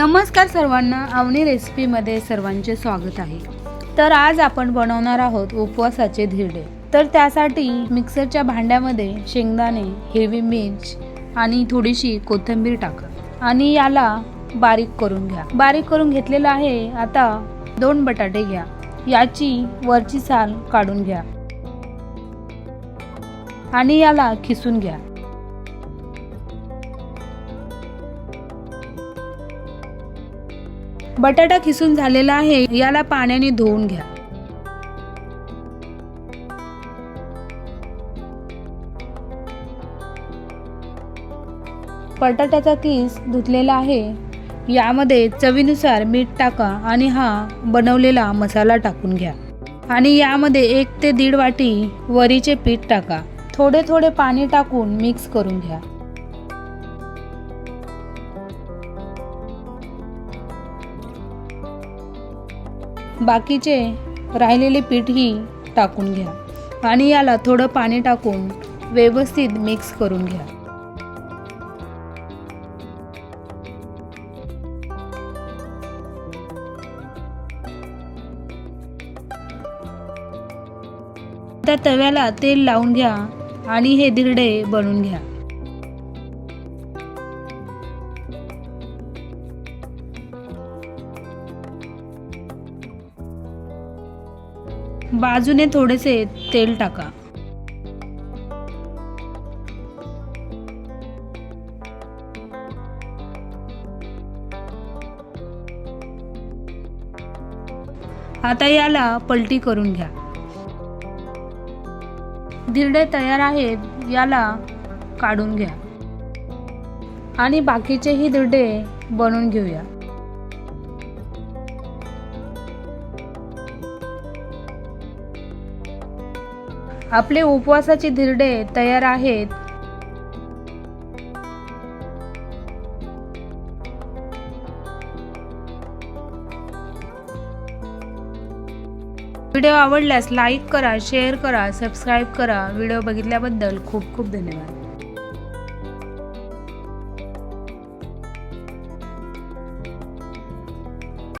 नमस्कार सर्वांना आवणी रेसिपीमध्ये सर्वांचे स्वागत आहे. तर आज आपण बनवणार आहोत उपवासाचे धिरडे. तर त्यासाठी मिक्सरच्या भांड्यामध्ये शेंगदाणे हिरवी मिर्च आणि थोडीशी कोथिंबीर टाका आणि याला बारीक करून घ्या. बारीक करून घेतलेलं आहे आता दोन बटाटे घ्या. याची वरची साल काढून घ्या आणि याला खिसून घ्या. बटाटा खिसून झालेला आहे याला पाण्याने धुवून घ्या. बटाट्याचा किस धुतलेला आहे यामध्ये चवीनुसार मीठ टाका आणि हा बनवलेला मसाला टाकून घ्या. आणि यामध्ये एक ते दीड वाटी वरीचे पीठ टाका. थोडे थोडे पाणी टाकून मिक्स करून घ्या. बाकीचे राहिलेले पीठही टाकून घ्या आणि याला थोडं पाणी टाकून व्यवस्थित मिक्स करून घ्या. त्या तव्याला तेल लावून घ्या आणि हे धिरडे बनवून घ्या. बाजूने थोडेसे तेल टाका. आता याला पलटी करून घ्या. दिरडे तयार आहेत याला काढून घ्या. आणि बाकीचेही दिरडे बनवून घेऊया. आपले उपवासाचे धिरडे तयार आहेत. व्हिडिओ आवडल्यास लाईक करा शेअर करा सबस्क्राईब करा. व्हिडिओ बघितल्याबद्दल खूप खूप धन्यवाद.